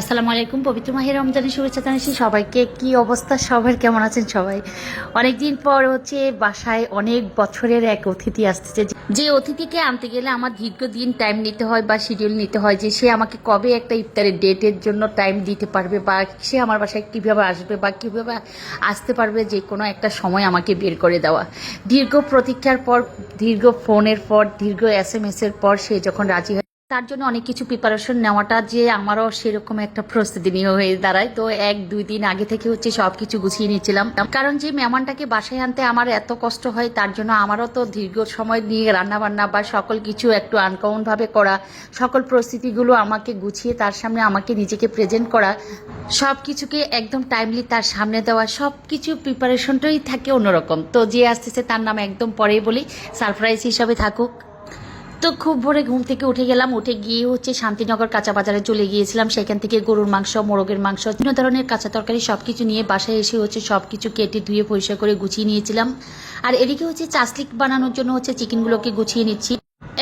আসসালামু আলাইকুম, পবিত্র মাহের রমজানের শুভেচ্ছা জানাচ্ছি সবাইকে। কি অবস্থা? সবার কেমন আছেন সবাই? অনেক দিন পর হচ্ছে বাসায় অনেক বছরের এক অতিথি আসতেছে যে অতিথিকে আনতে গেলে আমার দীর্ঘ দিন টাইম নিতে হয় বা শিডিউল নিতে হয় যে সে আমাকে কবে একটা ইফতারের ডেটের জন্য টাইম দিতে পারবে বা সে আমার বাসায় কীভাবে আসবে বা কীভাবে আসতে পারবে যে কোনো একটা সময় আমাকে বের করে দেওয়া। দীর্ঘ প্রতীক্ষার পর, দীর্ঘ ফোনের পর, দীর্ঘ এস এম এর পর সে যখন রাজি হয় তার জন্য অনেক কিছু প্রিপারেশন নেওয়াটা যে আমারও সেরকম একটা প্রস্তুতি নিয়ে হয়ে দাঁড়ায়। তো এক, দুই দিন আগে থেকে হচ্ছে সব কিছু গুছিয়ে নিয়েছিলাম কারণ যে মেহমানটাকে বাসায় আনতে আমার এত কষ্ট হয়, তার জন্য আমারও তো দীর্ঘ সময় নিয়ে রান্না বান্না বা সকল কিছু একটু আনকমন ভাবে করা, সকল পরিস্থিতিগুলো আমাকে গুছিয়ে তার সামনে আমাকে নিজেকে প্রেজেন্ট করা সব কিছুকে একদম টাইমলি তার সামনে দেওয়া সব কিছু প্রিপারেশনটাই থাকে অন্যরকম। তো যে আসতেছে তার নাম একদম পরেই বলি সারপ্রাইজ হিসাবে থাকুক। তো খুব ভোরে ঘুম থেকে উঠে গেলাম। উঠে গিয়ে হচ্ছে শান্তিনগর কাঁচা বাজারে চলে গিয়েছিলাম। সেখান থেকে গরুর মাংস, মোরগের মাংস, বিভিন্ন ধরনের কাঁচা তরকারি সব কিছু নিয়ে বাসায় এসে হচ্ছে সব কিছু কেটে ধুয়ে পরিষ্কার করে গুছিয়ে নিয়েছিলাম। আর এদিকে হচ্ছে চাসলিক বানানোর জন্য হচ্ছে চিকেনগুলোকে গুছিয়ে নিচ্ছি।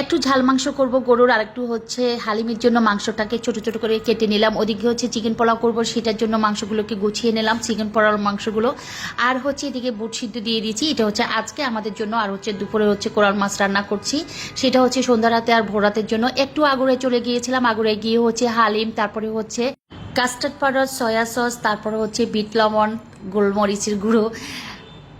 একটু ঝাল মাংস করব, গরুর আর একটু হচ্ছে হালিমের জন্য মাংসটাকে ছোট ছোট করে কেটে নিলাম। ওদিকে হচ্ছে চিকেন পোলাও করব, সেটার জন্য মাংসগুলোকে গুছিয়ে নিলাম, চিকেন পোলাও মাংসগুলো। আর হচ্ছে এদিকে বুট সিদ্ধ দিয়ে দিয়েছি, এটা হচ্ছে আজকে আমাদের জন্য। আর হচ্ছে দুপুরে হচ্ছে কোরাল মাছ রান্না করছি, সেটা হচ্ছে সন্ধ্যা রাতে আর ভোর রাতের জন্য। একটু আগুরে চলে গিয়েছিলাম, আগুরে গিয়ে হচ্ছে হালিম, তারপরে হচ্ছে কাস্টার্ড পাউডার সয়া সস তারপরে হচ্ছে বিট লবণ, গোলমরিচের গুঁড়ো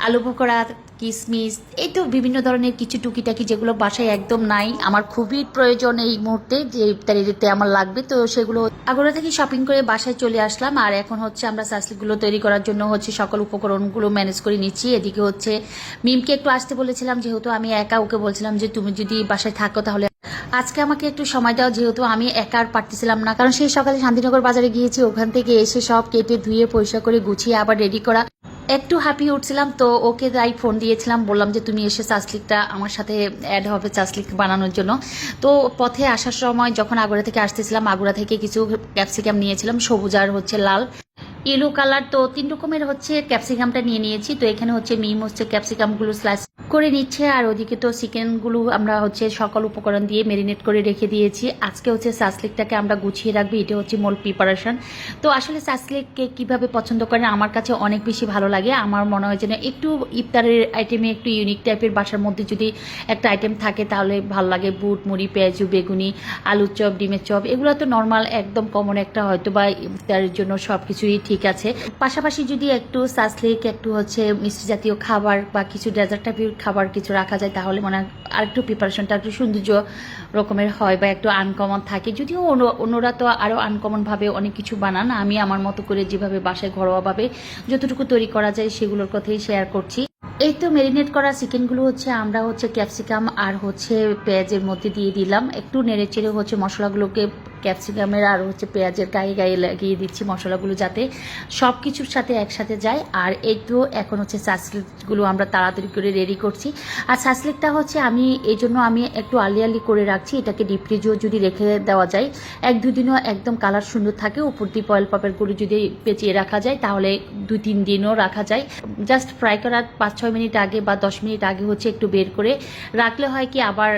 আলু পকোড়া কিশমিশ এই তো বিভিন্ন ধরনের কিছু টুকিটাকি যেগুলো বাসায় একদম নাই। আমার খুবই প্রয়োজন এই মুহূর্তে যে ইফতারিতে আমার লাগবে, তো সেগুলো আগরা থেকে শপিং করে বাসায় চলে আসলাম। আর এখন হচ্ছে আমরা সাসলিগুলো তৈরি করার জন্য হচ্ছে সকল উপকরণগুলো ম্যানেজ করে নিচ্ছি। এদিকে হচ্ছে মিমকে একটু আসতে বলেছিলাম, যেহেতু আমি একা, ওকে বলছিলাম যে তুমি যদি বাসায় থাকো তাহলে আজকে আমাকে একটু সময় দাও, যেহেতু আমি একা আর পারতেছিলাম না। কারণ সেই সকালে শান্তিনগর বাজারে গিয়েছি, ওখান থেকে এসে সব কেটে ধুয়ে পরিষ্কার করে গুছিয়ে আবার রেডি করা। একটু হ্যাপি উঠছিলাম, তো ওকে তাই ফোন দিয়েছিলাম, বললাম যে তুমি এসে চাসলিকটা আমার সাথে অ্যাড হবে চাসলিক বানানোর জন্য। তো পথে আসার সময় যখন আগুড়া থেকে আসতেছিলাম, আগুড়া থেকে কিছু ক্যাপসিকাম নিয়েছিলাম, সবুজ আর হচ্ছে লাল। ইয়েলো কালার তো তিন রকমের হচ্ছে ক্যাপসিকামটা নিয়ে নিয়েছি। তো এখানে হচ্ছে মিম হচ্ছে ক্যাপসিকামগুলো স্লাইস করে নিচ্ছে, আর ওদিকে তো চিকেনগুলো আমরা হচ্ছে সকল উপকরণ দিয়ে মেরিনেট করে রেখে দিয়েছি। আজকে হচ্ছে সাসলিকটাকে আমরা গুছিয়ে রাখব, এটা হচ্ছে মূল প্রিপারেশন তো আসলে সাসলিককে কীভাবে পছন্দ করেন আমার কাছে অনেক বেশি ভালো লাগে। আমার মনে হয় যেন একটু ইফতারের আইটেমে একটু ইউনিক টাইপের বাসার মধ্যে যদি একটা আইটেম থাকে, তাহলে ভালো লাগে। বুট, মুড়ি, পেঁয়াজু, বেগুনি, আলুর চপ, ডিমের চপ, এগুলো তো নর্মাল একদম কমন একটা হয়তো বা ইফতারের জন্য সব কিছুই আছে। পাশাপাশি যদি একটু সাসলিক, একটু হচ্ছে মিষ্টি জাতীয় খাবার বা কিছু ডেজার্ট টাইপের খাবার কিছু রাখা যায়, তাহলে মনে হয় আরেকটু প্রিপারেশনটা একটু সৌন্দর্য রকমের হয় বা একটু আনকমন থাকে। যদিও অন্যরা তো আরও আনকমনভাবে অনেক কিছু বানান, আমি আমার মতো করে যেভাবে বাসায় ঘরোয়াভাবে যতটুকু তৈরি করা যায় সেগুলোর কথাই শেয়ার করছি। এই তো ম্যারিনেট করা চিকেনগুলো হচ্ছে আমরা হচ্ছে ক্যাপসিকাম আর হচ্ছে পেঁয়াজের মধ্যে দিয়ে দিলাম। একটু নেড়ে চেড়ে হচ্ছে মশলাগুলোকে ক্যাপসিকামের আর হচ্ছে পেঁয়াজের গায়ে গায়ে লাগিয়ে দিচ্ছি মশলাগুলো যাতে সব কিছুর সাথে একসাথে যায়। আর এই তো এখন হচ্ছে সাসলিকগুলো আমরা তাড়াতাড়ি করে রেডি করছি। আর সাসলিকটা হচ্ছে আমি, এই জন্য আমি একটু আলি আলি করে রাখছি। এটাকে ডিপ ফ্রিজেও যদি রেখে দেওয়া যায়, এক দুদিনও একদম কালার সুন্দর থাকে। উপর দিয়ে অয়েল পাপেরগুলো যদি পেঁচিয়ে রাখা যায়, তাহলে দু তিন দিনও রাখা যায়। জাস্ট ফ্রাই করার পাঁচ ছয় মিনিট আগে বা দশ মিনিট আগে হচ্ছে একটু বের করে রাখলে হয় কি আবার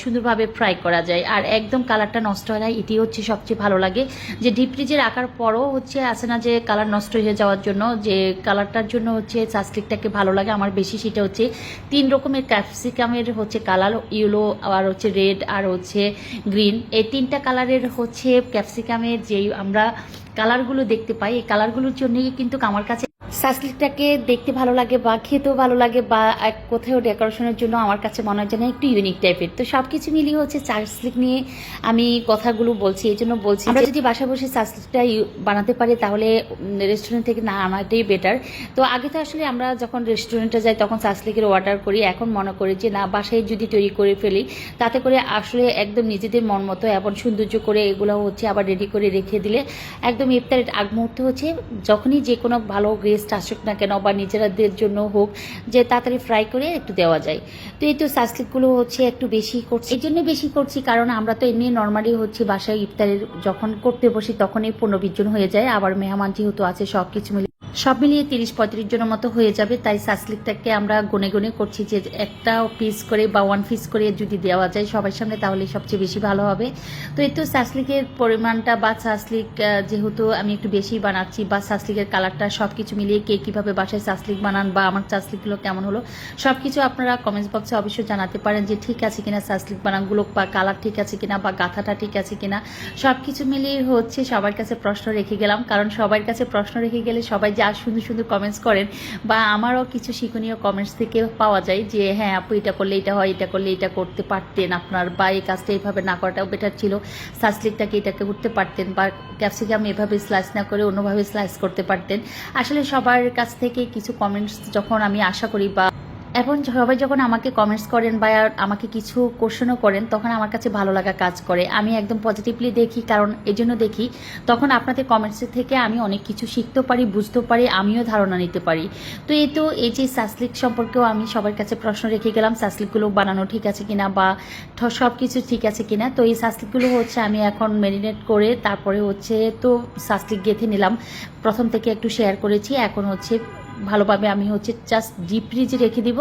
সুন্দরভাবে ফ্রাই করা যায়। আর একদম কালারটা নষ্ট হয় না এটি হচ্ছে সবচেয়ে ভালো লাগে। যে ডিপ ফ্রিজে রাখার পরও হচ্ছে আসে না যে কালার নষ্ট হয়ে যাওয়ার জন্য, যে কালারটার জন্য হচ্ছে সাসলিকটাকে ভালো লাগে। আমার বেশি সেটা হচ্ছে তিন রকমের ক্যাপসিকামের হচ্ছে কালার ইয়েলো আর হচ্ছে রেড আর হচ্ছে গ্রিন এই তিনটা কালারের হচ্ছে ক্যাপসিকামের যেই আমরা কালারগুলো দেখতে পাই, এই কালারগুলোর জন্যই কিন্তু আমার কাছে সাসলিকটাকে দেখতে ভালো লাগে বা খেতেও ভালো লাগে বা এক কোথাও ডেকোরেশনের জন্য আমার কাছে মনে হয় যেন একটু ইউনিক টাইপের তো সব কিছু মিলিয়ে হচ্ছে সাসলিক নিয়ে আমি কথাগুলো বলছি এই জন্য বলছি আমরা যদি বাসা বসে সাসলিকটা ইউ- বানাতে পারি তাহলে রেস্টুরেন্ট থেকে না আনাটাই বেটার তো আগে তো আসলে আমরা যখন রেস্টুরেন্টে যাই তখন সাসলিকের অর্ডার করি এখন মনে করি যে না বাসায় যদি তৈরি করে ফেলি তাতে করে আসলে একদম নিজেদের মন মতো এবং সৌন্দর্য করে এগুলো হচ্ছে আবার রেডি করে রেখে দিলে একদম ইফতারের আগ মুহূর্তে হচ্ছে যখনই যে কোনো ভালো গেস্ট আসুক না কেন বা নিজেরাদের জন্য হোক, যে তাড়াতাড়ি ফ্রাই করে একটু দেওয়া যায়। তো এই তো সাসলিকগুলো হচ্ছে একটু বেশি করছি। এই জন্য বেশি করছি কারণ আমরা তো এমনি নর্মালি হচ্ছে বাসায় ইফতারের যখন করতে বসি তখনই পনেরো বিশ জন হয়ে যায়। আবার মেহমান যেহেতু আছে সব কিছু মিলে সব মিলিয়ে তিরিশ পঁয়ত্রিশ জনের মতো হয়ে যাবে, তাই সাসলিকটাকে আমরা গুনে গুনে করছি যে একটা পিস করে বা ওয়ান পিস করে যদি দেওয়া যায় সবার সামনে তাহলে সবচেয়ে বেশি ভালো হবে। তো এই তো সাসলিকের পরিমাণটা বা সাসলিক যেহেতু আমি একটু বেশি বানাচ্ছি বা সাসলিকের কালারটা সব কিছু মিলিয়ে কে কীভাবে বাসায় সাসলিক বানান বা আমার সাসলিকগুলো কেমন হলো সব কিছু আপনারা কমেন্টস বক্সে অবশ্যই জানাতে পারেন যে ঠিক আছে কিনা সাসলিক বানানগুলো বা কালার ঠিক আছে কিনা বা গাথাটা ঠিক আছে কিনা। সব কিছু মিলিয়ে হচ্ছে সবার কাছে প্রশ্ন রেখে গেলাম, কারণ সবার কাছে প্রশ্ন রেখে গেলে সবাই যা সুন্দর সুন্দর কমেন্টস করেন বা আমারও কিছু শিক্ষণীয় কমেন্টস থেকে পাওয়া যায় যে হ্যাঁ আপু, এটা করলে এটা হয়, এটা করলে এটা করতে পারতেন আপনার বা এই কাজটা এইভাবে না করাটাও বেটার ছিল। সাসলিকটাকে এটাকে করতে পারতেন বা ক্যাপসিকাম এভাবে স্লাইস না করে অন্যভাবে স্লাইস করতে পারতেন। আসলে সবার কাছ থেকে কিছু কমেন্টস যখন আমি আশা করি বা এখন সবাই যখন আমাকে কমেন্টস করেন বা আমাকে কিছু কোশ্চেনও করেন, তখন আমার কাছে ভালো লাগা কাজ করে। আমি একদম পজিটিভলি দেখি, কারণ এই জন্য দেখি, তখন আপনাদের কমেন্টসের থেকে আমি অনেক কিছু শিখতেও পারি বুঝতেও পারি, আমিও ধারণা নিতে পারি। তো এই তো, এই যে সাসলিক সম্পর্কেও আমি সবার কাছে প্রশ্ন রেখে গেলাম সাসলিকগুলো বানানো ঠিক আছে কিনা বা সব কিছু ঠিক আছে কিনা। তো এই সাসলিকগুলো হচ্ছে আমি এখন ম্যারিনেট করে, তারপরে হচ্ছে তো সাসলিক গেঁথে নিলাম। প্রথম থেকে একটু শেয়ার করেছি, এখন হচ্ছে ভালোভাবে আমি হচ্ছে জাস্ট ডিপ ফ্রিজে রেখে দিব।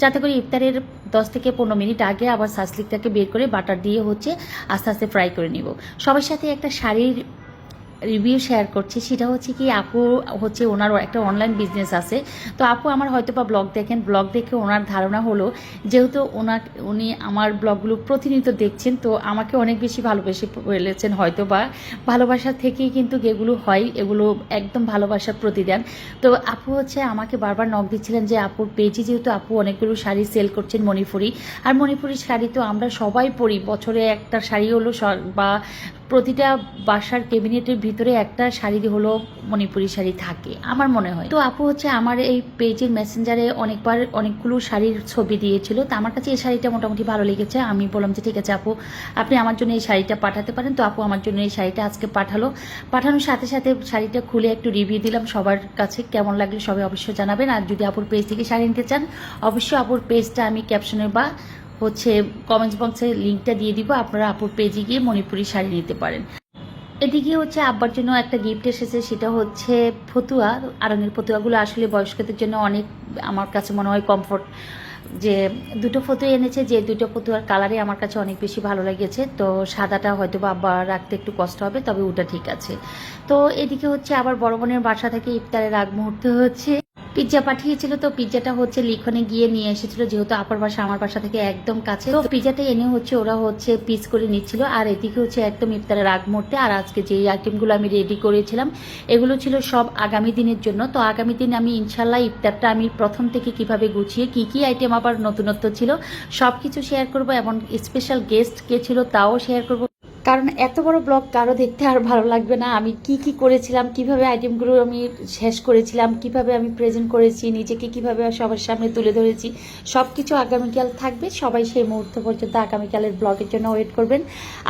যাতে করে ইফতারের দশ থেকে পনেরো মিনিট আগে আবার সাসলিকটাকে বের করে বাটার দিয়ে হচ্ছে আস্তে আস্তে ফ্রাই করে নিব। সবার সাথে একটা শাড়ির রিভিউ শেয়ার করছি, সেটা হচ্ছে কি আপু হচ্ছে ওনার একটা অনলাইন বিজনেস আছে। তো আপু আমার হয়তো বা ব্লগ দেখেন ব্লগ দেখে ওনার ধারণা হলো যেহেতু ওনার, উনি আমার ব্লগগুলো প্রতিনিয়ত দেখছেন, তো আমাকে অনেক বেশি ভালোবেসে ফেলেছেন হয়তো বা ভালোবাসা থেকেই কিন্তু এগুলো হয়, এগুলো একদম ভালোবাসার প্রতিদান। তো আপু হচ্ছে আমাকে বারবার নক দিচ্ছিলেন যে আপুর পেজে যেহেতু আপু অনেকগুলো শাড়ি সেল করছেন মণিপুরি, আর মণিপুরি শাড়ি তো আমরা সবাই পরি, বছরে একটা শাড়ি হলো বা প্রতিটা বাসার ক্যাবিনেটের ভিতরে একটা শাড়ি হলো মণিপুরি শাড়ি থাকে, আমার মনে হয়। তো আপু হচ্ছে আমার এই পেজের মেসেঞ্জারে অনেকবার অনেকগুলো শাড়ির ছবি দিয়েছিল, তো আমার কাছে এই শাড়িটা মোটামুটি ভালো লেগেছে। আমি বললাম যে, ঠিক আছে আপু, আপনি আমার জন্য এই শাড়িটা পাঠাতে পারেন। তো আপু আমার জন্য এই শাড়িটা আজকে পাঠালো। পাঠানোর সাথে সাথে শাড়িটা খুলে একটু রিভিউ দিলাম সবার কাছে, কেমন লাগল সবাই অবশ্যই জানাবেন। আর যদি আপুর পেজ থেকে শাড়ি নিতে চান, অবশ্যই আপুর পেজটা আমি ক্যাপশনে বা হচ্ছে কমেন্টস বক্সে লিঙ্কটা দিয়ে দিব, আপনারা আপুর পেজে গিয়ে মণিপুরি শাড়ি নিতে পারেন। এদিকে হচ্ছে আব্বার জন্য একটা গিফট এসেছে, সেটা হচ্ছে ফতুয়া। আরঙের ফতুয়াগুলো আসলে বয়স্কদের জন্য অনেক, আমার কাছে মনে হয় কমফোর্ট যে দুটো ফতুয়া এনেছে, যে দুটো ফতুয়ার কালারে আমার কাছে অনেক বেশি ভালো লেগেছে। তো সাদাটা হয়তো বা আব্বা রাখতে একটু কষ্ট হবে, তবে ওটা ঠিক আছে। তো এদিকে হচ্ছে আবার বড় বোনের বাসা থেকে ইফতারের আগ মুহূর্তে হচ্ছে। পিৎজা পাঠিয়েছিল তো পিৎজাটা হচ্ছে লিখনে গিয়ে নিয়ে এসেছিল, যেহেতু আপার বাসা আমার বাসা থেকে একদম কাছে। তো পিৎজাটা এনে হচ্ছে ওরা হচ্ছে পিস করে নিচ্ছিল। আর এদিকে হচ্ছে একদম ইফতারের আগ মুহূর্তে, আর আজকে যে আইটেমগুলো আমি রেডি করেছিলাম, এগুলো ছিল সব আগামী দিনের জন্য। তো আগামী দিন আমি ইনশাল্লাহ ইফতারটা আমি প্রথম থেকে কীভাবে গুছিয়ে, কি কি আইটেম আবার নতুনত্ব ছিল সব কিছু শেয়ার করব এবং স্পেশাল গেস্ট কে ছিল তাও শেয়ার করব। কারণ এত বড় ব্লগ কারও দেখতে আর ভালো লাগবে না। আমি কি কি করেছিলাম, কীভাবে আইটেমগুলো আমি শেষ করেছিলাম, কীভাবে আমি প্রেজেন্ট করেছি, নিজেকে কীভাবে সবার সামনে তুলে ধরেছি সব কিছু আগামীকাল থাকবে। সবাই সেই মুহূর্ত পর্যন্ত আগামীকালের ব্লগের জন্য ওয়েট করবেন।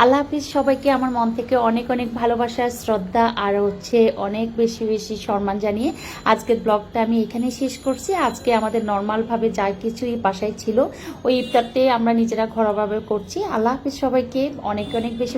আল্লাহ হাফিজ, সবাইকে আমার মন থেকে অনেক অনেক ভালোবাসা, শ্রদ্ধা আর হচ্ছে অনেক বেশি বেশি সম্মান জানিয়ে আজকের ব্লগটা আমি এখানেই শেষ করছি। আজকে আমাদের নর্মালভাবে যা কিছুই বাসায় ছিল, ওই ইফতারতে আমরা নিজেরা ঘরোয়াভাবে করছি। আল্লাহ হাফিজ, সবাইকে অনেক অনেক বেশি